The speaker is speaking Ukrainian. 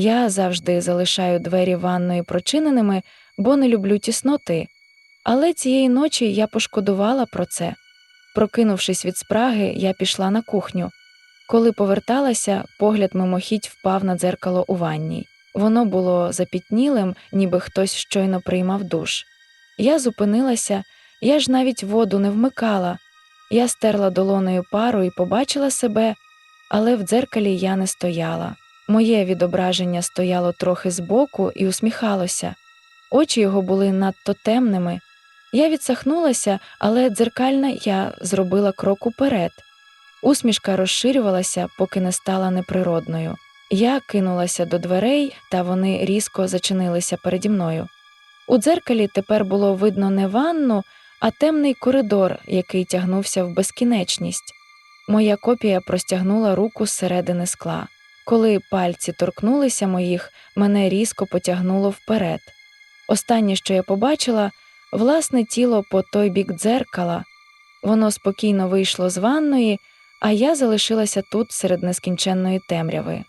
Я завжди залишаю двері ванної прочиненими, бо не люблю тісноти. Але цієї ночі я пошкодувала про це. Прокинувшись від спраги, я пішла на кухню. Коли поверталася, погляд мимохідь впав на дзеркало у ванній. Воно було запітнілим, ніби хтось щойно приймав душ. Я зупинилася, я ж навіть воду не вмикала. Я стерла долоною пару і побачила себе, але в дзеркалі я не стояла. Моє відображення стояло трохи збоку і усміхалося. Очі його були надто темними. Я відсахнулася, але дзеркальна я зробила крок уперед. Усмішка розширювалася, поки не стала неприродною. Я кинулася до дверей, та вони різко зачинилися переді мною. У дзеркалі тепер було видно не ванну, а темний коридор, який тягнувся в безкінечність. Моя копія простягнула руку зсередини скла. Коли пальці торкнулися моїх, мене різко потягнуло вперед. Останнє, що я побачила, власне тіло по той бік дзеркала. Воно спокійно вийшло з ванної, а я залишилася тут серед нескінченної темряви.